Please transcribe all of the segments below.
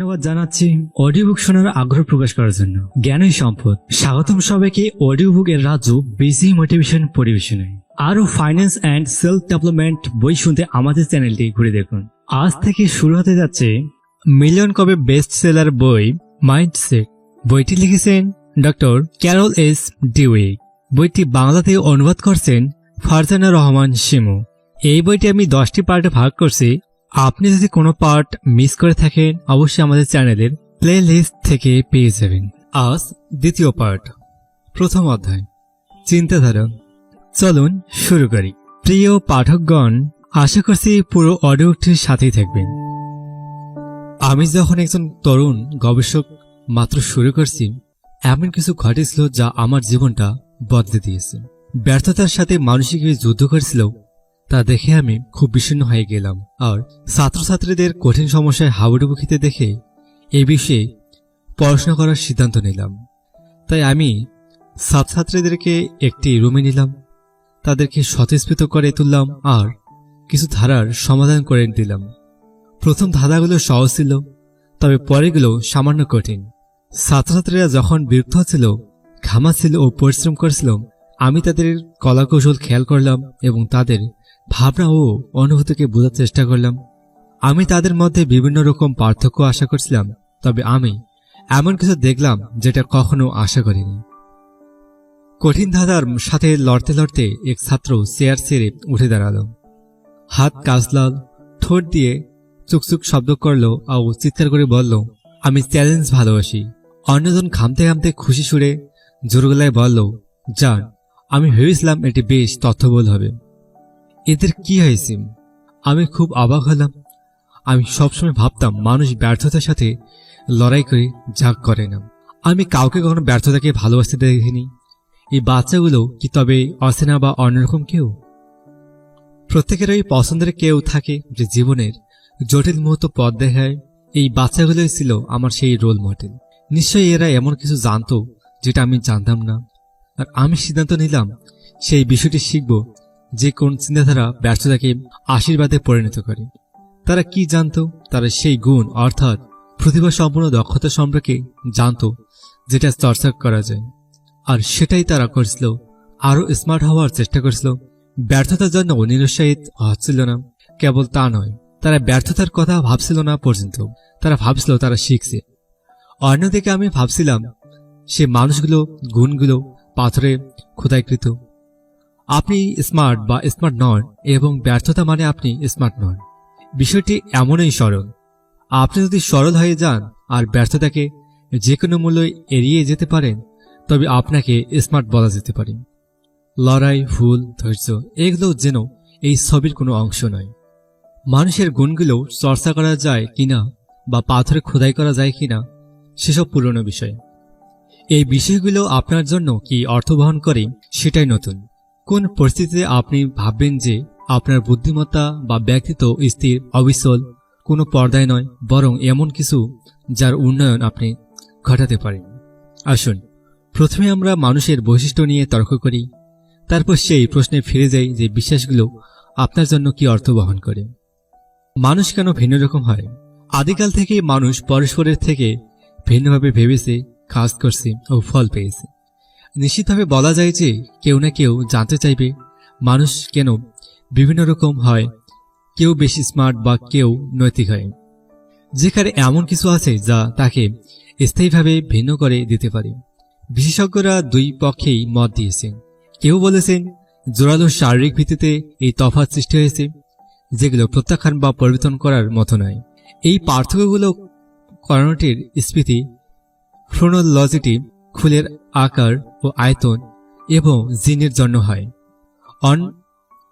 ধন্যবাদ জানাচ্ছি audio book শোনার আগ্রহ প্রকাশ করার জন্য। জ্ঞানই সম্পদ। স্বাগতম সবাইকে অডিও বুক এর রাজ্য বিজি মোটিভেশন পরিবেশনে। আরও ফাইন্যান্স অ্যান্ড সেলফ ডেভেলপমেন্ট বই শুনতে আমাদের চ্যানেলটি ঘুরে দেখুন। আজ থেকে শুরু হতে যাচ্ছে মিলিয়ন কবে বেস্ট সেলার বই মাইন্ডসেট বইটি লিখেছেন ডক্টর ক্যারল এস ডিউই। বইটি বাংলাতে অনুবাদ করছেন ফারজানা রহমান শিমু। এই বইটি আমি দশটি পার্টে ভাগ করছি। আপনি যদি কোনো পার্ট মিস করে থাকেন, অবশ্যই আমাদের চ্যানেলের প্লে লিস্ট থেকে পেয়ে যাবেন। আজ দ্বিতীয় পার্ট প্রথম অধ্যায়, চিন্তাধারা। চলুন শুরু করি। প্রিয় পাঠকগণ, আশা করছি পুরো অডিওটির সাথেই থাকবেন। আমি যখন একজন তরুণ গবেষক মাত্র শুরু করছি, এমন কিছু ঘটেছিল যা আমার জীবনটা বদলে দিয়েছে। ব্যর্থতার সাথে মানসিকভাবে যুদ্ধ করেছিল তা দেখে আমি খুব বিষণ্ণ হয়ে গেলাম। আর ছাত্রছাত্রীদের কঠিন সমস্যায় হাবুডুবু খেতে দেখে এই বিষয়ে পড়াশোনা করার সিদ্ধান্ত নিলাম। তাই আমি ছাত্রছাত্রীদেরকে একটি রুমে নিলাম। তাদেরকে স্বতঃস্ফূর্ত করে তুললাম আর কিছু ধারার সমাধান করে দিলাম। প্রথম ধাঁধাগুলো সহজ ছিল, তবে পরেগুলো সামান্য কঠিন। ছাত্রছাত্রীরা যখন বিরক্ত হচ্ছিল, ঘামাচ্ছিল ও পরিশ্রম করছিল, আমি তাদের কলাকৌশল খেয়াল করলাম এবং তাদের ভাবনা ও অনুভূতিকে বোঝার চেষ্টা করলাম। আমি তাদের মধ্যে বিভিন্ন রকম পার্থক্য আশা করছিলাম, তবে আমি এমন কিছু দেখলাম যেটা কখনো আশা করিনি। কঠিন ধাঁধার সাথে লড়তে লড়তে এক ছাত্র চেয়ার ছেড়ে উঠে দাঁড়াল। হাত কাজলাল, ঠোঁট দিয়ে চুকচুক শব্দ করল আর চিৎকার করে বলল, আমি চ্যালেঞ্জ ভালোবাসি। অন্যজন ঘামতে ঘামতে খুশি সুরে জোরগলায় বলল যান আমি ভেবেছিলাম এটি বেশ তথ্যবল হবে। এদের কি হয়েছে আমি খুব অবাক হলাম। আমি সবসময় ভাবতাম, মানুষ ব্যর্থতার সাথে লড়াই করে যা করে না। আমি কাউকে কখনো ব্যর্থতাকে ভালোবাসতে দেখিনি। এই বাচ্চাগুলো কি তবে অচেনা বা অন্যরকম কেউ? প্রত্যেকেরই পছন্দের কেউ থাকে যে জীবনের জটিল মুহূর্ত পথ দেখায়। এই বাচ্চাগুলোই ছিল আমার সেই রোল মডেল নিশ্চয়ই এরা এমন কিছু জানতো, যেটা আমি জানতাম না। আর আমি সিদ্ধান্ত নিলাম, সেই বিষয়টি শিখব যে কোন চিন্তাধারা ব্যর্থতাকে আশীর্বাদে পরিণত করে। তারা কি জানত? তারা সেই গুণ, অর্থাৎ প্রতিভা সম্পূর্ণ দক্ষতা সম্পর্কে জানতো, যেটা চর্চা করা যায়। আর সেটাই তারা করছিল, আরও স্মার্ট হওয়ার চেষ্টা করছিল। ব্যর্থতার জন্য নিরুৎসাহিত হচ্ছিল না, কেবল তা নয়, তারা ব্যর্থতার কথা ভাবছিল না পর্যন্ত। তারা ভাবছিল তারা শিখছে। অন্যদিকে আমি ভাবছিলাম, সে মানুষগুলো, গুণগুলো পাথরে খোদাইকৃত আপনি স্মার্ট বা স্মার্ট নন এবং ব্যর্থতা মানে আপনি স্মার্ট নন। বিষয়টি এমনই সরল। আপনি যদি সরল হয়ে যান আর ব্যর্থতাকে যে কোনো মূল্যে এড়িয়ে যেতে পারেন, তবে আপনাকে স্মার্ট বলা যেতে পারে। লড়াই, ভুল, ধৈর্য, এগুলো যেন এই ছবির কোনো অংশ নয়। মানুষের গুণগুলো চর্চা করা যায় কিনা বা পাথরে খোদাই করা যায় কিনা, সেসব পুরনো বিষয়। এই বিষয়গুলো আপনার জন্য কি অর্থ বহন করে, সেটাই নতুন। কোন পরিস্থিতিতে আপনি ভাববেন যে আপনার বুদ্ধিমত্তা বা ব্যক্তিত্ব স্থির, অবিচল, কোনো পর্দায় নয়, বরং এমন কিছু যার উন্নয়ন আপনি ঘটাতে পারেন? আসুন, প্রথমে আমরা মানুষের বৈশিষ্ট্য নিয়ে তর্ক করি, তারপর সেই প্রশ্নে ফিরে যাই যে বিশ্বাসগুলো আপনার জন্য কি অর্থ বহন করে। মানুষ কেন ভিন্ন রকম হয়? আদিকাল থেকে মানুষ পরস্পরের থেকে ভিন্নভাবে ভেবেছে, কাজ করছে ও ফল পেয়েছে। নিশ্চিতভাবে বলা যায় যে কেউ না কেউ জানতে চাইবে, মানুষ কেন বিভিন্ন রকম হয়, কেউ বেশি স্মার্ট বা কেউ নৈতিক হয়। যেখানে এমন কিছু আছে যা তাকে স্থায়ীভাবে ভিন্ন করে দিতে পারে। বিশেষজ্ঞরা দুই পক্ষেই মত দিয়েছেন কেউ বলেছেন, জোরালো শারীরিক ভিত্তিতে এই তফাৎ সৃষ্টি হয়েছে, যেগুলো প্রত্যাখ্যান বা পরিবর্তন করার মতো নয়। এই পার্থক্যগুলো কর্ণটির স্মৃতি ফ্রোনোলজিটি খুলের আকার ও আয়তন এবং জিনের জন্য হয়। অন-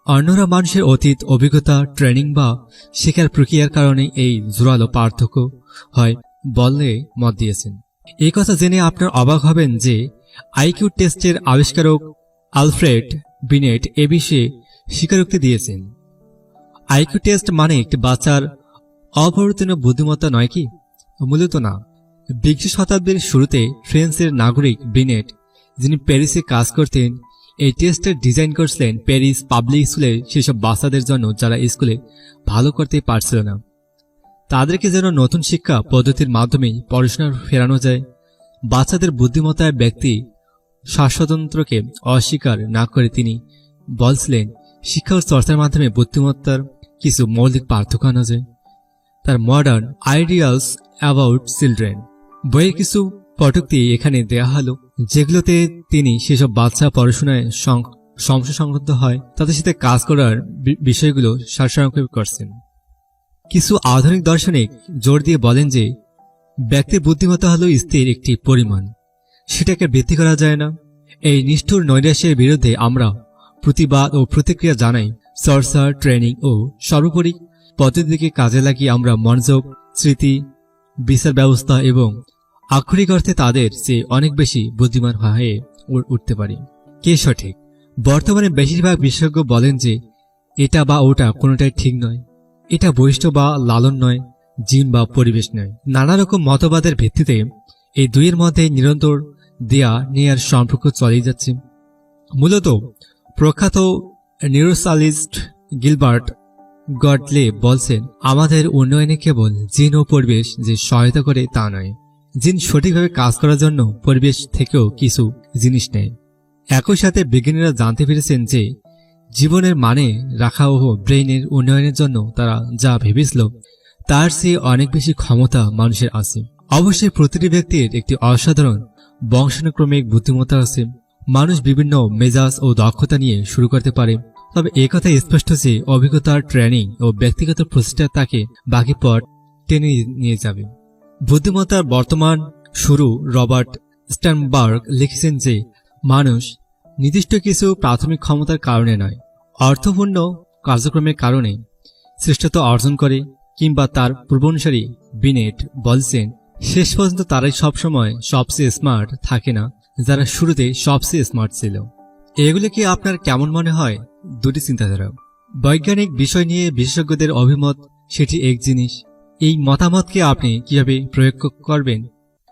অন্যরা মানুষের অতীত, অভিজ্ঞতা ট্রেনিং বা শেখার প্রক্রিয়ার কারণে এই জোরালো পার্থক্য হয় বলে মত দিয়েছেন। এই কথা জেনে আপনার অবাক হবেন যে আইকিউ টেস্টের আবিষ্কারক আলফ্রেড বিনেট এ বিষয়ে স্বীকারোক্তি দিয়েছেন। আইকিউ টেস্ট মানে একটি বাচ্চার অপরিবর্তনীয় বুদ্ধিমত্তা নয় কি? মূলত না। বিংশ শতাব্দীর শুরুতে ফ্রান্সের নাগরিক বিনেট, যিনি প্যারিসে কাজ করতেন, এই টেস্টের ডিজাইন করছিলেন প্যারিস পাবলিক স্কুলের সেসব বাচ্চাদের জন্য যারা স্কুলে ভালো করতে পারছিল না। তাদেরকে যেন নতুন শিক্ষা পদ্ধতির মাধ্যমেই পড়াশোনার ফেরানো যায়। বাচ্চাদের বুদ্ধিমত্তায় ব্যক্তি স্বাস্থ্যতন্ত্রকে অস্বীকার না করে তিনি বলছিলেন, শিক্ষা ও চর্চার মাধ্যমে বুদ্ধিমত্তার কিছু মৌলিক পার্থক্য আনা যায়। তার মডার্ন আইডিয়ালস অ্যাবাউট চিলড্রেন বইয়ের কিছু পটুক্তি এখানে দেয়া হলো, যেগুলোতে তিনি সেসব বাচ্চা পড়াশোনায় সমস্যা সংক্রান্ত হয়, তাদের সাথে কাজ করার বিষয়গুলো সারসংক্ষেপ করছেন। কিছু আধুনিক দার্শনিক জোর দিয়ে বলেন যে, ব্যক্তির বুদ্ধিমত্তা হল স্থির একটি পরিমাণ। সেটাকে বৃদ্ধি করা যায় না। এই নিষ্ঠুর নৈরাশ্যের বিরুদ্ধে আমরা প্রতিবাদ ও প্রতিক্রিয়া জানাই। চর্চা, ট্রেনিং ও সর্বোপরি পদ্ধতিকে কাজে লাগিয়ে আমরা মনোযোগ, স্মৃতি বিচার ব্যবস্থা এবং আক্ষরিক অর্থে তাদের চেয়ে অনেক বেশি বুদ্ধিমান হয়ে উঠতে পারি। কে সঠিক? বর্তমানে বেশিরভাগ বিশেষজ্ঞ বলেন যে, এটা বা ওটা কোনোটাই ঠিক নয়। এটা বৈশিষ্ট্য বা লালন নয়, জিন বা পরিবেশ নয়। নানা রকম মতবাদের ভিত্তিতে এই দুইয়ের মধ্যে নিরন্তর দেয়া নেয়ার সম্পর্ক চলেই যাচ্ছে। মূলত প্রখ্যাত নিউরোসালিস্ট গিলবার্ট গডলে বলছেন, আমাদের উন্নয়নে কেবল জিন ও পরিবেশ যে সহায়তা করে তা নয়। জিন সঠিকভাবে কাজ করার জন্য পরিবেশ থেকেও কিছু জিনিস নেয়। একই সাথে বিজ্ঞানীরা জানতে পেরেছেন যে, জীবনের মানে রাখা ও ব্রেইনের উন্নয়নের জন্য তারা যা ভেবেছিল, তার চেয়ে অনেক বেশি ক্ষমতা মানুষের আছে। অবশ্যই প্রতিটি ব্যক্তির একটি অসাধারণ বংশানুক্রমিক বুদ্ধিমত্তা আছে। মানুষ বিভিন্ন মেজাজ ও দক্ষতা নিয়ে শুরু করতে পারে। তবে একথা স্পষ্ট যে অভিজ্ঞতার ট্রেনিং ও ব্যক্তিগত প্রচেষ্টা তাকে বাকি পথ টেনে নিয়ে যাবে। বুদ্ধিমত্তার বর্তমান শুরু রবার্ট স্ট্যানবার্গ লিখেছেন যে, মানুষ নির্দিষ্ট কিছু প্রাথমিক ক্ষমতার কারণে নয়, অর্থপূর্ণ কার্যক্রমের কারণে শ্রেষ্ঠত্ব অর্জন করে কিংবা তার পূর্বানুসারী বিনেট বলছেন, শেষ পর্যন্ত তারাই সবসময় সবচেয়ে স্মার্ট থাকে না, যারা শুরুতে সবচেয়ে স্মার্ট ছিল। এগুলো কি আপনার কেমন মনে হয়? দুটি চিন্তাধারা। বৈজ্ঞানিক বিষয় নিয়ে বিশেষজ্ঞদের অভিমত, সেটি এক জিনিস। এই মতামতকে আপনি কীভাবে প্রয়োগ করবেন,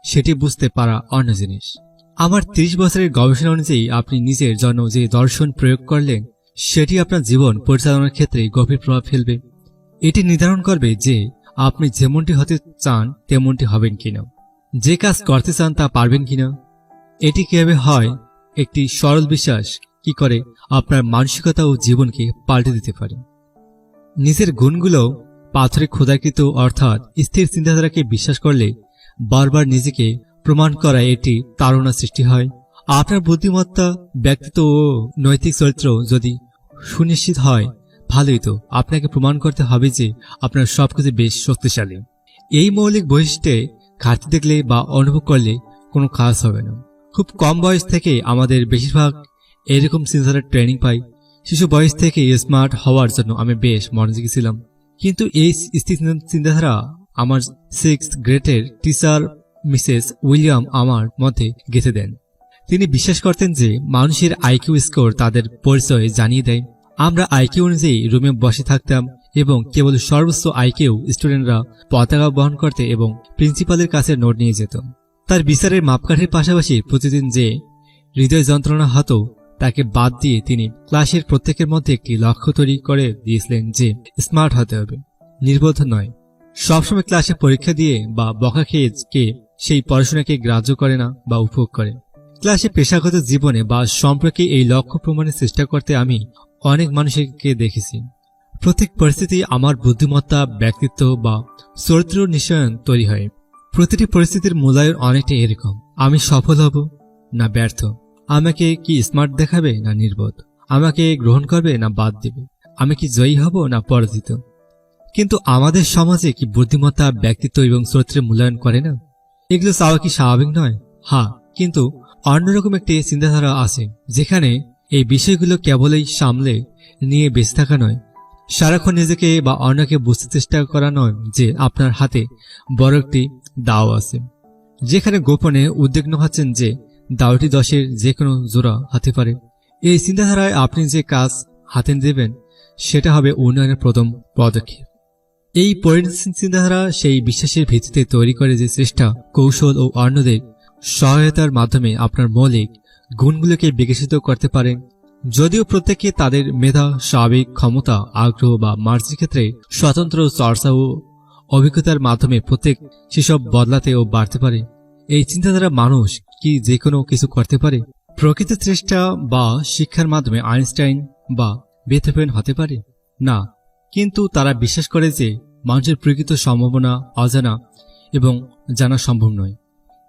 সেটি বুঝতে পারা অন্য জিনিস। আমার ৩০ বছরের গবেষণা অনুযায়ী আপনি নিজের জন্য যে দর্শন প্রয়োগ করলেন, সেটি আপনার জীবন পরিচালনার ক্ষেত্রে গভীর প্রভাব ফেলবে। এটি নির্ধারণ করবে যে আপনি যেমনটি হতে চান, তেমনটি হবেন কিনা। যে কাজ করতে চান তা পারবেন কিনা। এটি কীভাবে হয় একটি সরল বিশ্বাস কি করে আপনার মানসিকতা ও জীবনকে পাল্টে দিতে পারে। নিজের গুণগুলো পাথরে খোদাকৃত অর্থাৎ স্থির চিন্তাধারাকে বিশ্বাস করলে বারবার নিজেকে প্রমাণ করায় এটি তাড়না সৃষ্টি হয়। আপনার বুদ্ধিমত্তা, ব্যক্তিত্ব ও নৈতিক চরিত্র যদি সুনিশ্চিত হয়, ভালোই তো। আপনাকে প্রমাণ করতে হবে যে আপনার সবকিছু বেশ শক্তিশালী। এই মৌলিক বৈশিষ্ট্যে ঘাটতি দেখলে বা অনুভব করলে কোনো কাজ হবে না। খুব কম বয়স থেকে আমাদের বেশিরভাগ এরকম চিন্তাধারার ট্রেনিং পাই। শিশু বয়স থেকে স্মার্ট হওয়ার জন্য আমি বেশ মনোযোগী ছিলাম। কিন্তু এই চিন্তাধারা আমার সিক্স গ্রেডের টিচার মিসেস উইলিয়াম আমার মধ্যে গেঁথে দেন। তিনি বিশ্বাস করতেন যে মানুষের আইকিউ স্কোর তাদের পরিচয় জানিয়ে দেয়। আমরা আইকিউ অনুযায়ী রুমে বসে থাকতাম এবং কেবল সর্বোচ্চ আইকিউ স্টুডেন্টরা পতাকা বহন করতে এবং প্রিন্সিপালের কাছে নোট নিয়ে যেত। তার বিচারের মাপকাঠির পাশাপাশি প্রতিদিন যে হৃদয় যন্ত্রণা হতো, তাকে বাদ দিয়ে তিনি ক্লাসের প্রত্যেকের মধ্যে একটি লক্ষ্য তৈরি করে দিয়েছিলেন যে স্মার্ট হতে হবে। নির্বোধ নয়। সবসময় ক্লাসে পরীক্ষা দিয়ে বা বকা খেয়ে সেই পড়াশোনাকে গ্রাহ্য করে না বা উপভোগ করে। ক্লাসে পেশাগত জীবনে বা সম্পর্কে এই লক্ষ্য প্রমাণের চেষ্টা করতে আমি অনেক মানুষকে দেখেছি। প্রত্যেক পরিস্থিতি আমার বুদ্ধিমত্তা, ব্যক্তিত্ব বা চরিত্র নিশ্চয়ন তৈরি হয়। প্রতিটি পরিস্থিতির মূল্যায়ন অনেকটা এরকম। আমি সফল হব না ব্যর্থ? আমাকে কি স্মার্ট দেখাবে না নির্বোধ? আমাকে গ্রহণ করবে না বাদ দেবে? আমি কি জয়ী হব না পরাজিত? কিন্তু আমাদের সমাজে কি বুদ্ধিমত্তা, ব্যক্তিত্ব এবং চরিত্রের মূল্যায়ন করে না? এগুলো চাওয়া কি স্বাভাবিক নয়? হ্যাঁ কিন্তু অন্যরকম একটি চিন্তাধারা আছে, যেখানে এই বিষয়গুলো কেবলই সামলে নিয়ে বেঁচে থাকা নয় সারাক্ষণ নিজেকে বা অন্যকে বুঝতে চেষ্টা করা নয় যে আপনার হাতে বড় একটি দাও আছে। যেখানে গোপনে উদ্বিগ্ন হচ্ছেন যে দাওটি দশের যে কোনো জোড়া হতে পারে। এই চিন্তাধারায় আপনি যে কাজ হাতে দেবেন সেটা হবে উন্নয়নের প্রথম পদক্ষেপ। এই পরিণতি চিন্তাধারা সেই বিশ্বাসের ভিত্তিতে তৈরি করে যে চেষ্টা, কৌশল ও অন্যদের সহায়তার মাধ্যমে আপনার মৌলিক গুণগুলোকে বিকশিত করতে পারেন যদিও প্রত্যেকে তাদের মেধা, স্বাভাবিক ক্ষমতা, আগ্রহ বা মার্জির ক্ষেত্রে স্বতন্ত্র চর্চা ও অভিজ্ঞতার মাধ্যমে প্রত্যেক সেসব বদলাতে ও বাড়তে পারে। এই চিন্তাধারা মানুষ কি যে কোনো কিছু করতে পারে? প্রকৃত চেষ্টা বা শিক্ষার মাধ্যমে আইনস্টাইন বা বেথেপেন হতে পারে? না। কিন্তু তারা বিশ্বাস করে যে মানুষের প্রকৃত সম্ভাবনা অজানা এবং জানা সম্ভব নয়।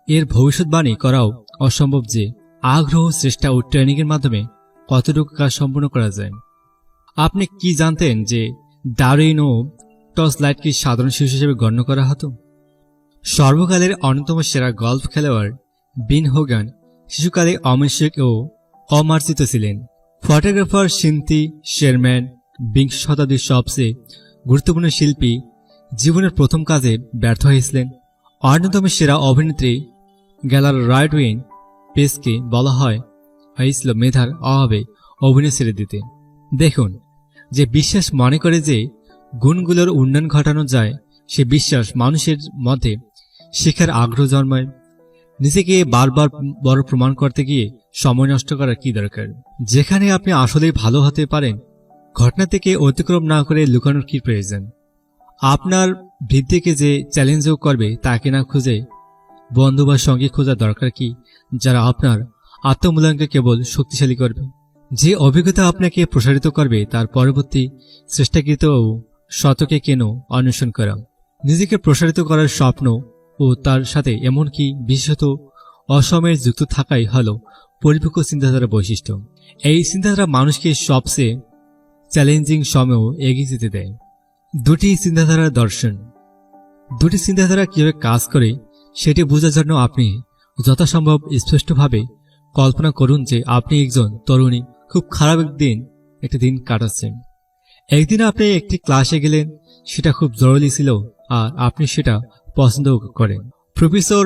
এর ভবিষ্যৎবাণী করাও অসম্ভব যে আগ্রহ, চেষ্টা ও ট্রেনিংয়ের মাধ্যমে কতটুকু কাজ সম্পূর্ণ করা যায়? আপনি কি জানতেন যে ডারউইন ও টস লাইটকে সাধারণ শিশু হিসেবে গণ্য করা হতো? সর্বকালের অন্যতম সেরা গল্ফ খেলোয়াড় বিন হোগান শিশুকালে অমানসিক ও অমার্জিত ছিলেন। ফটোগ্রাফার সিন্তি শেরম্যান বিংশ শতাব্দীর সবচেয়ে গুরুত্বপূর্ণ শিল্পী জীবনের প্রথম কাজে ব্যর্থ হয়েছিলেন। অন্যতম সেরা অভিনেত্রী গ্যালার রাইডউইন পেসকে বলা হয় হয়েছিল মেধার অভাবে অভিনয় ছেড়ে দিতে দেখুন, যে বিশ্বাস মনে করে যে গুণগুলোর উন্নয়ন ঘটানো যায়, সে বিশ্বাস মানুষের মধ্যে শেখার আগ্রহ জন্মায়। নিজেকে বারবার বড় প্রমাণ করতে গিয়ে সময় নষ্ট করার কি দরকার? যেখানে আপনি আসলেই ভালো হতে পারেন, ঘটনা থেকে অতিক্রম না করে লুকানোর কি প্রয়োজন? আপনার বৃদ্ধিকে যে চ্যালেঞ্জও করবে তাকে না খুঁজে বন্ধু বা সঙ্গী খোঁজা দরকার কি, যারা আপনার আত্মমূল্যায়নকে কেবল শক্তিশালী করবে। যে অভিজ্ঞতা আপনাকে প্রসারিত করবে, তার পরবর্তী চেষ্টাকৃত ও শতকে কেন অন্বেষণ করা। নিজেকে প্রসারিত করার স্বপ্ন ও তার সাথে এমনকি বিশেষত অসময়ের যুক্ত থাকাই হল পরিপক্ক চিন্তাধারা বৈশিষ্ট্য। এই চিন্তাধারা মানুষকে সবচেয়ে চ্যালেঞ্জিং সময়েও এগিয়ে যেতে দেয়। দুটি চিন্তাধারার দর্শন। দুটি চিন্তাধারা কীভাবে কাজ করে, সেটি বোঝার জন্য আপনি যথাসম্ভব স্পষ্টভাবে কল্পনা করুন যে আপনি একজন তরুণী। খুব খারাপ একদিন, একটি দিন কাটাচ্ছেন। একদিন আপনি একটি ক্লাসে গেলেন, সেটা খুব জরুরি ছিল, আর আপনি সেটা পছন্দ করেন। প্রফেসর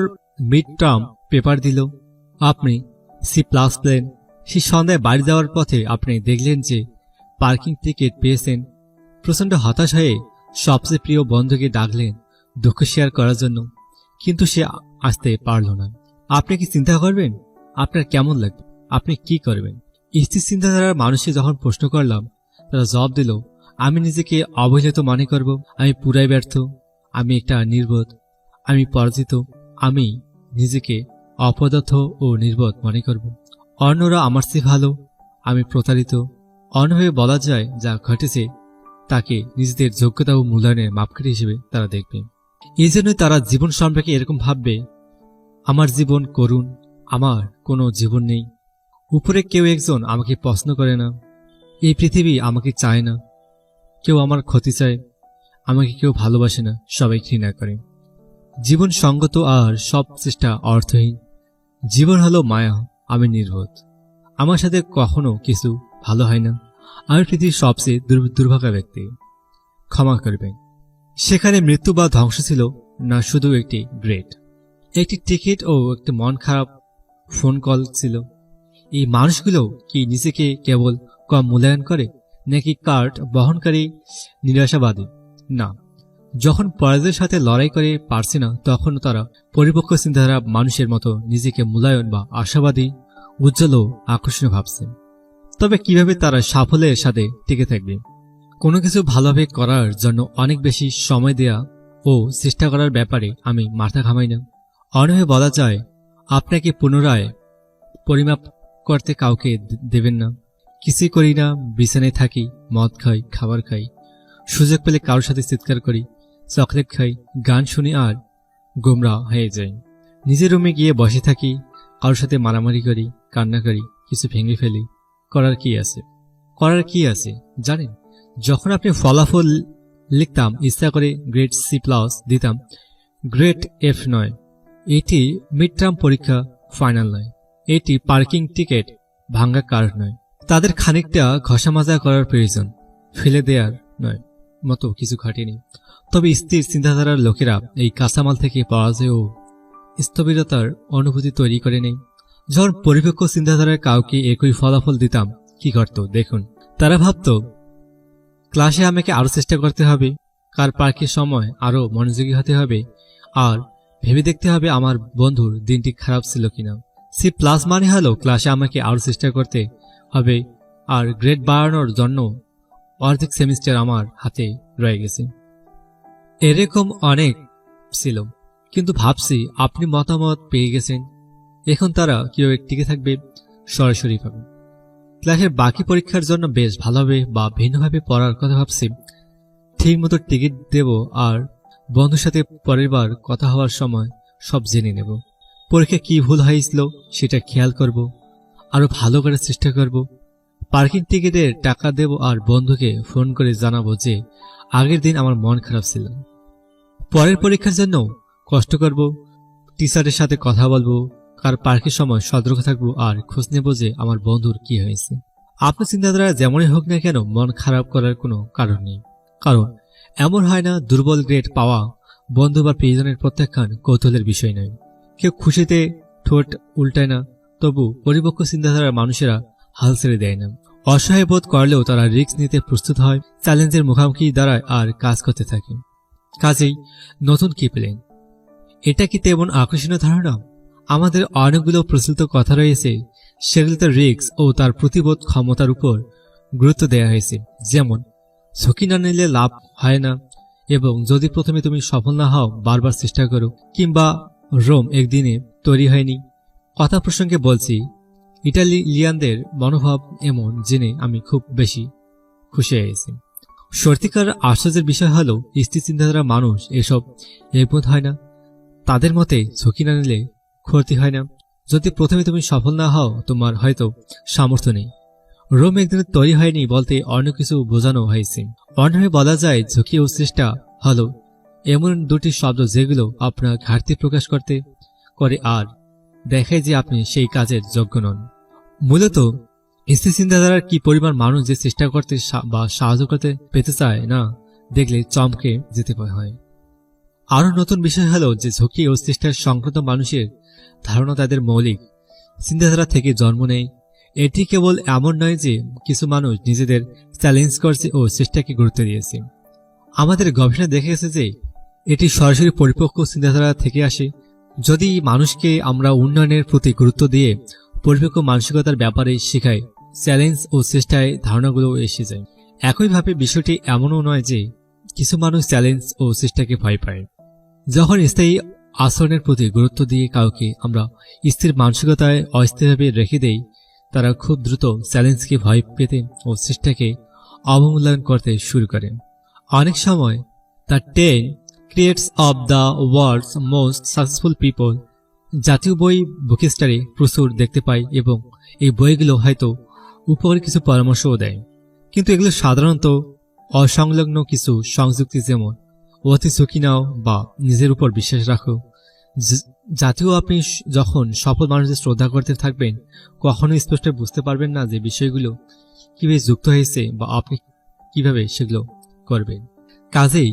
মিড টার্ম পেপার দিল, আপনি সি প্লাস প্লেন। সে সন্ধ্যায় বাড়ি যাওয়ার পথে আপনি দেখলেন যে পার্কিং টিকিট পেয়েছেন। প্রচণ্ড হতাশ হয়ে সবচেয়ে প্রিয় বন্ধুকে ডাকলেন দুঃখ শেয়ার করার জন্য, কিন্তু সে আসতে পারল না। আপনি কি চিন্তা করবেন? আপনার কেমন লাগবে? আপনি কি করবেন? স্থির চিন্তাধারার মানুষকে যখন প্রশ্ন করলাম, তারা জবাব দিল, আমি নিজেকে অবহেলিত মনে করব, আমি পুরাই ব্যর্থ, আমি একটা নির্বোধ, আমি পরাজিত, আমি নিজেকে অপদার্থ ও নির্বোধ মনে করব। অন্যরা আমার চেয়ে ভালো, আমি প্রতারিত। অন্যভাবে বলা যায়, যা ঘটেছে, তাকে নিজেদের যোগ্যতা ও মূল্যায়নের মাপকাঠি হিসেবে তারা দেখবে। এই তারা জীবন সম্পর্কে এরকম ভাববে, আমার জীবন করুন আমার কোনো জীবন নেই। উপরে কেউ একজন আমাকে প্রশ্ন করে না। এই পৃথিবী আমাকে চায় না। কেউ আমার ক্ষতি চায়। আমাকে কেউ ভালোবাসে না, সবাই ঘৃণা করে। জীবন সঙ্গত আর সব চেষ্টা অর্থহীন। জীবন হলো মায়া, আমি নির্বোধ। আমার সাথে কখনো কিছু ভালো হয় না। আমি পৃথিবীর সবচেয়ে দুর- দুর্ভাগা ব্যক্তি। ক্ষমা করবেন সেখানে মৃত্যু বা ধ্বংস ছিল না, শুধু একটি গ্রেট। একটি টিকিট ও একটি মন খারাপ ফোন কল ছিল। এই মানুষগুলো কি নিজেকে কেবল কম মূল্যায়ন করে, নাকি কার্ড বহনকারী নিরাশাবাদী? না। যখন পরাজয়ের সাথে লড়াই করে পারছে না, তখন তারা পরিপক্ক চিন্তাধারা মানুষের মতো নিজেকে মূল্যায়ন বা আশাবাদী, উজ্জ্বল ও আকর্ষণীয় ভাবছে। তবে কীভাবে তারা সাফল্যের সাথে টিকে থাকবে? কোনো কিছু ভালোভাবে করার জন্য অনেক বেশি সময় দেয়া ও চেষ্টা করার ব্যাপারে আমি মাথা ঘামাই না। অনেকে বলা যায় আপনাকে পুনরায় পরিমাপ করতে কাউকে দেবেন না। কিছুই করি না, বিছানায় থাকি, মদ খাই, খাবার খাই, সুযোগ পেলে কারোর সাথে চিৎকার করি, চকলেট খাই, গান শুনি আর গোমরা হয়ে যাই। নিজের রুমে গিয়ে বসে থাকি, কারোর সাথে মারামারি করি, কান্না করি, কিছু ভেঙে ফেলি। করার কি আছে? করার কি আছে? জানেন, যখন আপনি ফলাফল লিখতাম, ইচ্ছা করে গ্রেড সি প্লাস দিতাম, গ্রেড এফ নয় এটি মিড টার্ম পরীক্ষা ফাইনাল নয়। এটি পার্কিং টিকিট, ভাঙ্গা কার নয়। তাদের খানিকটা ঘষা মাজা করার প্রয়োজন, ফেলে দেওয়ার নয়, মতো কিছু ঘটেনি। তবে স্থির চিন্তাধারার লোকেরা এই কাঁচামাল থেকে পরাজয় ও স্থবিরতার অনুভূতি তৈরি করে নেই। যখন পরিপক্ক চিন্তাধারার কাউকে একই ফলাফল দিতাম, কি করত দেখুন। তারা ভাবত, ক্লাসে আমাকে আরও চেষ্টা করতে হবে, কার পার্কের সময় আরও মনোযোগী হতে হবে, আর ভেবে দেখতে হবে আমার বন্ধুর দিনটি খারাপ ছিল কিনা। সি প্লাস মানে হলো ক্লাসে আমাকে আরও চেষ্টা করতে হবে, আর গ্রেড বাড়ানোর জন্য অর্ধেক সেমিস্টার আমার হাতে রয়ে গেছে। এরকম অনেক ছিল, কিন্তু ভাবছি আপনি মতামত পেয়ে গেছেন। এখন তারা কীভাবে টিকে থাকবে সরাসরি পাবে ক্লাসের বাকি পরীক্ষার জন্য বেশ ভালোভাবে বা ভিন্নভাবে পড়ার কথা ভাবছি। ঠিক মতো টিকিট দেব আর বন্ধুর সাথে পরের বার কথা হওয়ার সময় সব জেনে নেব। পরীক্ষা কি ভুল হয়েছিল সেটা খেয়াল করব, আরও ভালো করে চেষ্টা করব। পার্কিং টিকিটের টাকা দেব আর বন্ধুকে ফোন করে জানাব যে আগের দিন আমার মন খারাপ ছিল। পরের পরীক্ষার জন্য কষ্ট করব, টিচারের সাথে কথা বলব, কার পার্কের সময় সতর্ক থাকব আর খোঁজ নেব যে আমার বন্ধুর কি হয়েছে। আপনার চিন্তাধারা যেমনই হোক না কেন মন খারাপ করার কোনো কারণ নেই। কারণ এমন হয় না দুর্বল গ্রেড পাওয়া বন্ধু বা প্রিয়জনের প্রত্যাখ্যান কৌতূহলের বিষয় নয়। কেউ খুশিতে ঠোঁট উল্টায় না, তবু পরিপক্ক চিন্তাধারার মানুষেরা হাল ছেড়ে দেয় না। অসহায় বোধ করলেও তারা রিস্ক নিতে প্রস্তুত হয়, চ্যালেঞ্জের মুখামুখি দাঁড়ায় আর কাজ করতে থাকে। কাজেই নতুন কি পেলেন? এটা কি তেমন আকর্ষণীয় ধারণা? আমাদের অনেকগুলো প্রচলিত কথা রয়েছে, সেগুলোতে রিক্স ও তার প্রতিবোধ ক্ষমতার উপর গুরুত্ব দেওয়া হয়েছে। যেমন ঝুঁকি না নিলে লাভ হয় না। এবং যদি প্রথমে তুমি সফল না হও, বারবার চেষ্টা করো, কিংবা রোম একদিনে তৈরি হয়নি। কথা প্রসঙ্গে বলছি ইটালিয়ানদের মনোভাব এমন জেনে আমি খুব বেশি খুশি হয়েছি সত্যিকার আশ্চর্যের বিষয় হলো স্থির চিন্তাধারা মানুষ এসব একমত হয় না। তাদের মতে ঝুঁকি না নিলে ক্ষতি হয় না। যদি প্রথমে তুমি সফল না হও, তোমার হয়তো সামর্থ্য নেই। রোম একদিনে তৈরি হয়নি বলতে অন্য কিছু বোঝানো হয়েছে। অন্যভাবে বলা যায়, ঝুঁকি ও চেষ্টা হলো এমন দুটি শব্দ যেগুলো আপনার ঘাটতি প্রকাশ করতে করে আর দেখায় যে আপনি সেই কাজের যোগ্য নন। মূলত স্থির চিন্তাধারার কি পরিমাণ মানুষ যে চেষ্টা করতে বা সাহায্য করতে পেতে চায় না, দেখলে চমকে যেতে হয়। আরও নতুন বিষয় হলো যে ঝুঁকি ও চেষ্টার সংক্রান্ত মানুষের ধারণা তাদের মৌলিক চিন্তাধারা থেকে জন্ম নেয় এটি কেবল এমন নয় যে কিছু মানুষ নিজেদের চ্যালেঞ্জ করছে ও চেষ্টাকে গুরুত্ব দিয়েছে। আমাদের গবেষণা দেখে গেছে যে এটি সরাসরি পরিপক্ক চিন্তাধারা থেকে আসে। যদি মানুষকে আমরা উন্নয়নের প্রতি গুরুত্ব দিয়ে পরিপক্ক মানসিকতার ব্যাপারে শেখাই, চ্যালেঞ্জ ও চেষ্টায় ধারণাগুলো এসে যায়। একইভাবে বিষয়টি এমনও নয় যে কিছু মানুষ চ্যালেঞ্জ ও চেষ্টাকে ভয় পায়। যখন স্থায়ী আচরণের প্রতি গুরুত্ব দিয়ে কাউকে আমরা স্থির মানসিকতায় অস্থিরভাবে রেখে দেই তারা খুব দ্রুত চ্যালেঞ্জকে ভয় পেতে ও চেষ্টাকে অবমূল্যায়ন করতে শুরু করে। অনেক সময় the ten creates of the world's most successful people জাতীয় বই বুকেস্টারে প্রচুর দেখতে পাই এবং এই বইগুলো হয়তো উপরে কিছু পরামর্শও দেয়। কিন্তু এগুলো সাধারণত অসংলগ্ন কিছু সংযুক্তি যেমন অতি ঝুঁকি নাও বা নিজের উপর বিশ্বাস রাখো। জাতীয় আপনি যখন সফল মানুষদের শ্রদ্ধা করতে থাকবেন কখনো স্পষ্ট বুঝতে পারবেন না যে বিষয়গুলো কীভাবে যুক্ত হয়েছে বা আপনি কীভাবে সেগুলো করবেন। কাজেই,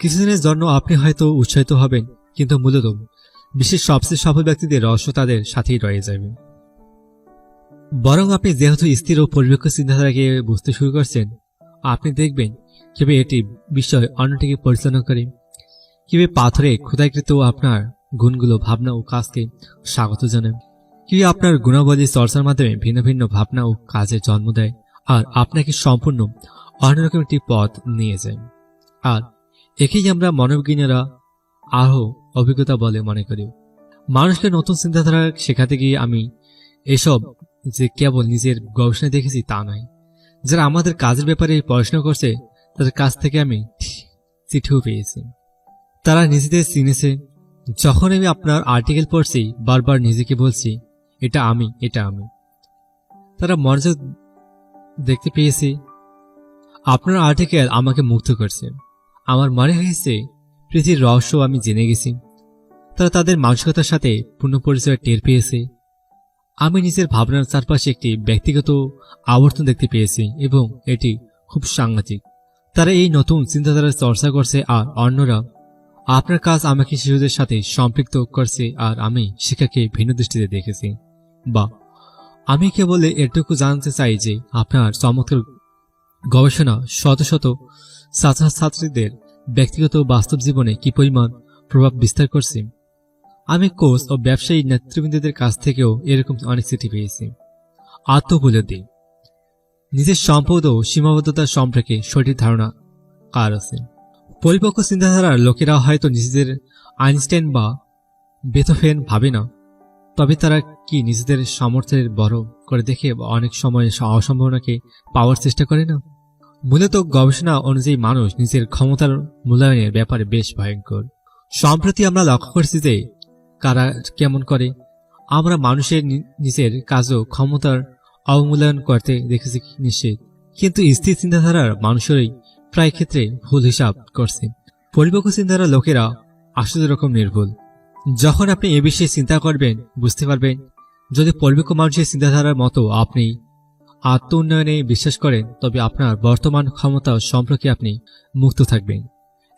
কিছুদিনের জন্য আপনি হয়তো উৎসাহিত হবেন, কিন্তু মূলত বিশ্বের সবচেয়ে সফল ব্যক্তিদের রহস্য তাদের সাথেই রয়ে যাবে। বরং আপনি যেহেতু স্থির ও পরিপক্ক চিন্তাধারাকে বুঝতে শুরু করছেন, আপনি দেখবেন কীভাবে এটি বিষয় অন্যটিকে পরিচালনা করে, কীভাবে পাথরে খোদাইকৃত আপনার গুণগুলো, ভাবনা ও কাজকে স্বাগত জানায় কীভাবে আপনার গুণাবলী চর্চার মাধ্যমে ভিন্ন ভিন্ন ভাবনা ও কাজে জন্ম দেয়? আর আপনাকে সম্পূর্ণ অন্যরকম একটি পথ নিয়ে যায়। আর একেই আমরা মানবজ্ঞানীরা আরও অভিজ্ঞতা বলে মনে করি। মানুষকে নতুন চিন্তাধারা শেখাতে গিয়ে আমি এসব যে কেবল নিজের গবেষণায় দেখেছি তা নয়। যারা আমাদের কাজের ব্যাপারে পড়াশোনা করছে, তাদের কাছ থেকে আমি চিঠিও পেয়েছি। তারা নিজেদের চিনেছে যখন আমি আপনার আর্টিকেল পড়ছি, বারবার নিজেকে বলছি, এটা আমি এটা আমি। তারা মনোযোগ দেখতে পেয়েছি, আপনার আর্টিকেল আমাকে মুগ্ধ করছে। আমার মনে হয়েছে, পৃথিবীর রহস্য আমি জেনে গেছি। তারা তাদের মানসিকতার সাথে পূর্ণ পরিচয় টের পেয়েছে। আমি নিজের ভাবনার চারপাশে একটি ব্যক্তিগত আবর্তন দেখতে পেয়েছি এবং এটি খুব সাংঘাতিক। তারা এই নতুন চিন্তাধারার চর্চা করছে আর অন্যরা আপনার কাজ আমাকে শিশুদের সাথে সম্পৃক্ত করছে আর আমি শিক্ষাকে ভিন্ন দৃষ্টিতে দেখেছি। বা, আমি কেবল এটুকু জানতে চাই যে আপনার চমৎকার গবেষণা শত শত ছাত্রছাত্রীদের ব্যক্তিগত বাস্তব জীবনে কি পরিমাণ প্রভাব বিস্তার করছে? আমি কোচ ও ব্যবসায়ী নেতৃবৃন্দদের কাছ থেকেও এরকম অনেক চিঠি পেয়েছি। আত্মবুলতি নিজের সম্পদ ও সীমাবদ্ধতা সম্পর্কে সঠিক ধারণা কার আছে? পরিপক্ক চিন্তাধারার লোকেরা হয়তো নিজেদের আইনস্টাইন বা বেথোফেন ভাবে না, তবে তারা কি নিজেদের সামর্থ্যের বড় করে দেখে অনেক সময় অসম্ভাবনাকে পাওয়ার চেষ্টা করে না? মূলত গবেষণা অনুযায়ী মানুষ নিজের ক্ষমতার মূল্যায়নের ব্যাপারে বেশ ভয়ঙ্কর। সম্প্রতি আমরা লক্ষ্য করছি যে কারা কেমন করে, আমরা মানুষের নিজের কাজও ক্ষমতার অবমূল্যায়ন করতে দেখেছি নিশ্চিত কিন্তু স্থির চিন্তাধারার মানুষেরই প্রায় ক্ষেত্রে ভুল হিসাব করছে। পরিপক্ক চিন্তাধারার লোকেরা আসলে রকম নির্ভুল। যখন আপনি এ বিষয়ে চিন্তা করবেন, বুঝতে পারবেন, যদি পরিপক্ক মানুষের চিন্তাধারার মতো আপনি আত্ম উন্নয়নে বিশ্বাস করেন, তবে আপনার বর্তমান ক্ষমতা সম্পর্কে আপনি মুক্ত থাকবেন।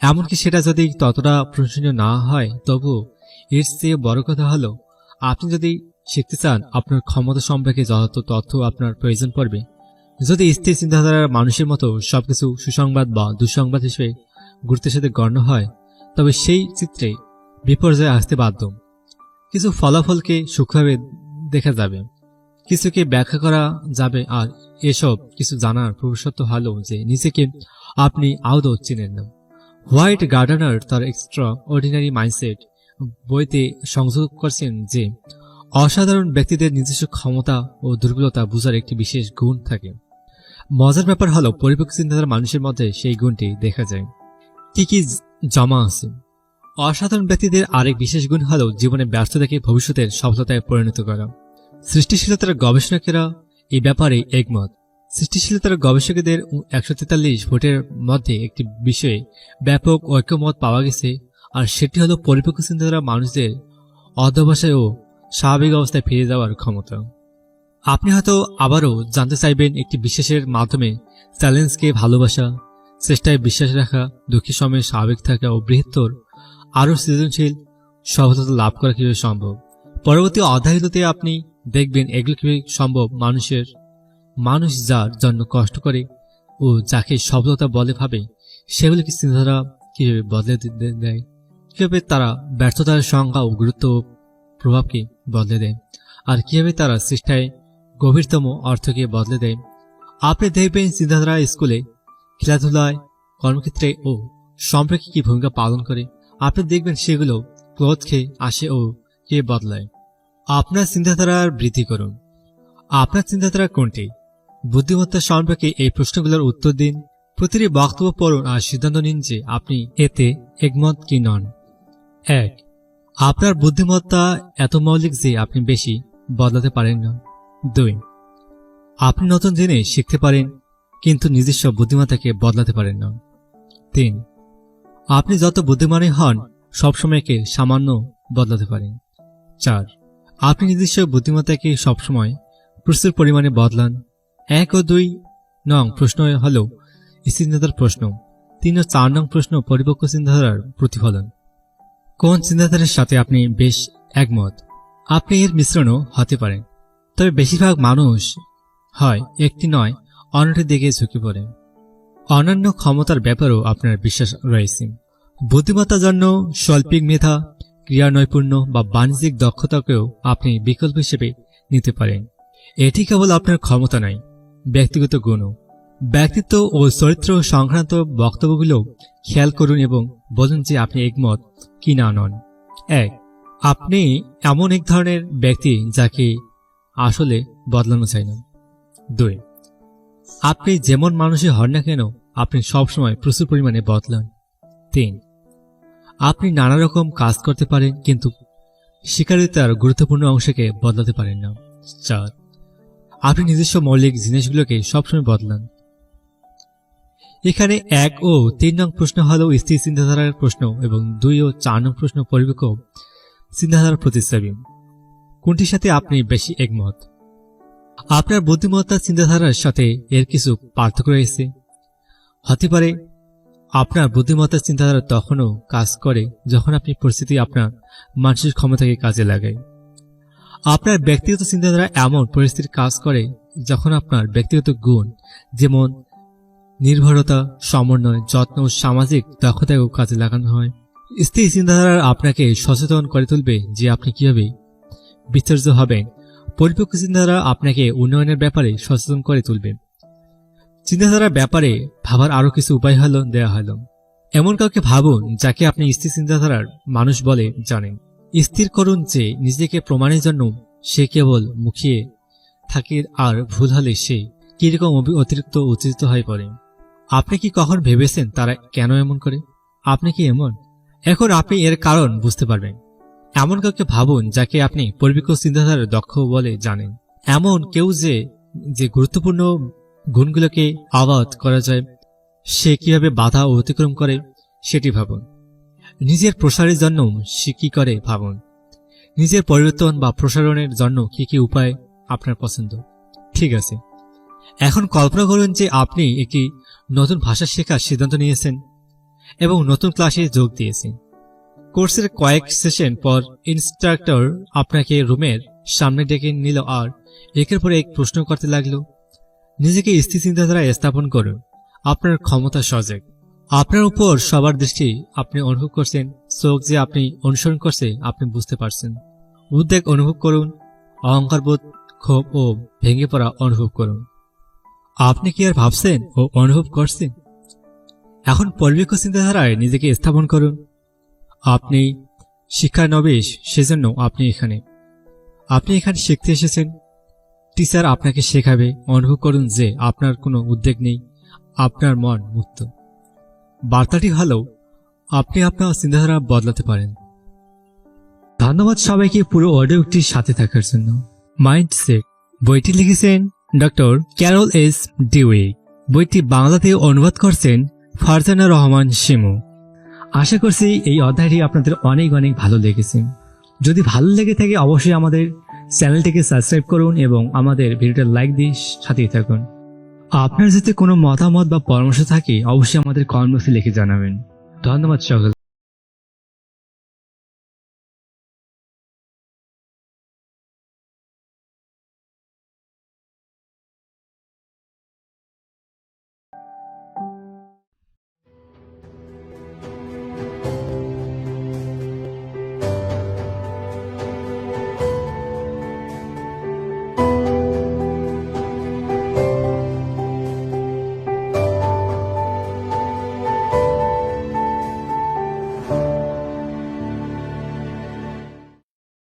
এমনকি সেটা যদি ততটা প্রশংসনীয় না হয়, তবুও এর চেয়ে বড় কথা হলো, আপনি যদি শিখতে চান আপনার ক্ষমতা সম্পর্কে যত তথ্য আপনার প্রয়োজন পড়বে যদি স্থির চিন্তাধারার মানুষের মতো সবকিছু সুসংবাদ বা দুঃসংবাদ হিসেবে গুরুত্বের সাথে গণ্য হয়, তবে সেই চিত্রে বিপর্যয় আসতে বাধ্য। কিছু ফলাফলকে সূক্ষ্মভাবে দেখা যাবে। কিছুকে ব্যাখ্যা করা যাবে আর এসব কিছু জানার ভবিষ্যৎ হলো যে নিজেকে আপনি আদৌ চিনেন না। হোয়াইট গার্ডেনার তার এক্সট্রা অর্ডিনারি মাইন্ডসেট বইতে সংযোগ করছেন যে অসাধারণ ব্যক্তিদের নিজস্ব ক্ষমতা ও দুর্বলতা বোঝার একটি বিশেষ গুণ থাকে। মজার ব্যাপার হলো, পরিপক্ক চিন্তাধারা মানুষের মধ্যে সেই গুণটি দেখা যায়। কি কি জমা আছে? অসাধারণ ব্যক্তিদের আরেক বিশেষ গুণ হলো, জীবনে ব্যর্থতাকে ভবিষ্যতের সফলতায় পরিণত করা। সৃষ্টিশীলতার গবেষণকেরা এই ব্যাপারে একমত। সৃষ্টিশীলতার গবেষকদের একশো তেতাল্লিশ ভোটের মধ্যে একটি বিষয়ে ব্যাপক ঐক্যমত পাওয়া গেছে, আর সেটি হলো, পরিপক্ক চিন্তাধারা মানুষদের অধ্যবসায় ও স্বাভাবিক অবস্থায় ফিরে যাওয়ার ক্ষমতা। আপনি হয়তো আবারও জানতে চাইবেন একটি বিশ্বাসের মাধ্যমে চ্যালেঞ্জকে ভালোবাসা, চেষ্টায় বিশ্বাস রাখা দুঃখী সময়ে স্বাভাবিক থাকা ও বৃহত্তর, আরও সৃজনশীল সফলতা লাভ করা কীভাবে সম্ভব? পরবর্তী অধ্যায়গুলোতে আপনি দেখবেন এগুলো কীভাবে সম্ভব মানুষের, মানুষ যার জন্য কষ্ট করে ও যাকে সফলতা বলে ভাবে, সেগুলিকে চিন্তাধারা কীভাবে বদলে দেয়? কীভাবে তারা ব্যর্থতার সংজ্ঞা ও গুরুত্ব প্রভাবকে বদলে দেয়? আর কীভাবে তারা চেষ্টায় গভীরতম অর্থকে বদলে দেয়। আপনি দেখবেন চিন্তাধারা স্কুলে, খেলাধুলায়, কর্মক্ষেত্রে ও সম্পর্কে কি ভূমিকা পালন করে। আপনি দেখবেন সেগুলো ক্রোধ খেয়ে আসে ও কে বদলায়। আপনার চিন্তাধারার বৃদ্ধি করুন। আপনার চিন্তাধারা কোনটি? বুদ্ধিমত্তা সম্পর্কে এই প্রশ্নগুলোর উত্তর দিন। প্রতিটি বক্তব্য পড়ুন আর সিদ্ধান্ত নিন যে আপনি এতে একমত কি নন। এক, আপনার বুদ্ধিমত্তা এত মৌলিক যে আপনি বেশি বদলাতে পারেন না। দুই, আপনি নতুন জিনিস শিখতে পারেন, কিন্তু নিজস্ব বুদ্ধিমত্তাকে বদলাতে পারেন না। তিন, আপনি যত বুদ্ধিমানই হন, সবসময়কে সামান্য বদলাতে পারেন। চার, আপনি নিজস্ব বুদ্ধিমত্তাকে সবসময় প্রচুর পরিমাণে বদলান। এক ও দুই নং প্রশ্ন হল চিন্তাধারার প্রশ্ন। তিন ও চার নং প্রশ্ন পরিপক্ক চিন্তাধারার প্রতিফলন। কোন চিন্তাধারার সাথে আপনি বেশ একমত? আপনি এর মিশ্রণও হতে পারেন। তবে বেশিরভাগ মানুষ হয় একটি নয়, অন্যটির দিকে ঝুঁকে পড়ে। অন্যান্য ক্ষমতার ব্যাপারেও আপনার বিশ্বাস রয়েছে। বুদ্ধিমত্তার জন্য স্বল্পিক মেধা ক্রিয়া নৈপুণ্য বা বাণিজ্যিক দক্ষতাকেও আপনি বিকল্প হিসেবে নিতে পারেন। এটি কেবল আপনার ক্ষমতা নয়, ব্যক্তিগত গুণও। ব্যক্তিত্ব ও চরিত্র সংক্রান্ত বক্তব্যগুলো খেয়াল করুন এবং বলুন যে আপনি একমত কি না নন। এক, আপনি এমন এক ধরনের ব্যক্তি যাকে আসলে বদলানো চাই না। দুই, আপনি যেমন মানুষই হন না কেন, আপনি সবসময় প্রচুর পরিমাণে বদলান। তিন, আপনি নানা রকম কাজ করতে পারেন, কিন্তু শিকারিতার গুরুত্বপূর্ণ অংশকে বদলাতে পারেন না। চার, আপনি নিজস্ব মৌলিক জিনিসগুলোকে সবসময় বদলান। এখানে এক ও তিন নং প্রশ্ন হল স্থির চিন্তাধারার প্রশ্ন এবং দুই ও চার নং প্রশ্ন পরিপক্ক চিন্তাধারার প্রতিচ্ছবি। কোনটির সাথে আপনি বেশি একমত? আপনার বুদ্ধিমত্তা চিন্তাধারার সাথে এর কিছু পার্থক্য রয়েছে। হতে পারে, আপনার বুদ্ধিমত্তা চিন্তাধারা তখনও কাজ করে যখন আপনি পরিস্থিতি আপনার মানসিক ক্ষমতাকে কাজে লাগায়। আপনার ব্যক্তিগত চিন্তাধারা এমন পরিস্থিতির কাজ করে যখন আপনার ব্যক্তিগত গুণ, যেমন নির্ভরতা, সমন্বয়, যত্ন ও সামাজিক দক্ষতাকেও কাজে লাগানো হয়। স্থির চিন্তাধারা আপনাকে সচেতন করে তুলবে যে আপনি কীভাবে বিচর্য হবেন পরিপক্ক চিন্তাধারা আপনাকে উন্নয়নের ব্যাপারে সচেতন করে তুলবে। চিন্তাধারার ব্যাপারে ভাবার আরও কিছু উপায় হল দেওয়া হল। এমন কাউকে ভাবুন যাকে আপনি স্থির চিন্তাধারার মানুষ বলে জানেন। স্থির করুন যে নিজেকে প্রমাণের জন্য সে কেবল মুখিয়ে থাকে আর ভুল হলে সে কীরকম অতিরিক্ত উত্তেজিত হয়ে পড়ে। আপনি কি কখন ভেবেছেন তারা কেন এমন করে? আপনি কি এমন? এখন আপনি এর কারণ বুঝতে পারবেন। এমন কাউকে ভাবুন যাকে আপনি পরিবেশ চিন্তাধারার দক্ষ বলে জানেন। এমন কেউ যে যে গুরুত্বপূর্ণ গুণগুলোকে আবাদ করা যায়, সে কীভাবে বাধা অতিক্রম করে, সেটি ভাবুন। নিজের প্রসারের জন্য সে কি করে ভাবুন? নিজের পরিবর্তন বা প্রসারণের জন্য কি কি উপায় আপনার পছন্দ? ঠিক আছে। এখন কল্পনা করুন যে আপনি একটি নতুন ভাষা শেখার সিদ্ধান্ত নিয়েছেন এবং নতুন ক্লাসে যোগ দিয়েছেন। কোর্সের কয়েক সেশন পর ইনস্ট্রাক্টর আপনাকে রুমের সামনে ডেকে নিল আর একের পর এক প্রশ্ন করতে লাগল। নিজেকে স্থির চিন্তাধারায় স্থাপন করুন। আপনার ক্ষমতা সজাগ। আপনার উপর সবার দৃষ্টি আপনি অনুভব করছেন, চোখ যে আপনি অনুসরণ করছে আপনি বুঝতে পারছেন। উদ্বেগ অনুভব করুন অহংকারবোধ ক্ষোভ ও ভেঙে পড়া অনুভব করুন। আপনি কি আর ভাবছেন ও অনুভব করছেন? এখন পরিবেশ চিন্তাধারায় নিজেকে স্থাপন করুন। আপনি শিক্ষানবেশ সেজন্য আপনি এখানে। আপনি এখানে শিখতে এসেছেন। টিচার আপনাকে শেখাবে, অনুভব করুন যে আপনার কোনো উদ্বেগ নেই, আপনার মন মুক্ত। বার্তাটি হল, আপনি আপনার চিন্তাধারা বদলাতে পারেন। ধন্যবাদ সবাইকে পুরো অডিওটির সাথে থাকার জন্য। মাইন্ডসেট। বইটি লিখেছেন ডক্টর ক্যারল এস ডিউই বইটি বাংলাতে অনুবাদ করছেন ফারজানা রহমান শিমু। আশা করছি এই অধ্যায়টি আপনাদের অনেক অনেক ভালো লেগেছে। যদি ভালো লেগে থাকে অবশ্যই আমাদের চ্যানেলটিকে সাবস্ক্রাইব করুন এবং আমাদের ভিডিওটা লাইক দিয়ে সাথেই থাকুন। আপনার যাতে কোনো মতামত বা পরামর্শ থাকে, অবশ্যই আমাদের কমেন্ট বক্সে লিখে জানাবেন। ধন্যবাদ সকল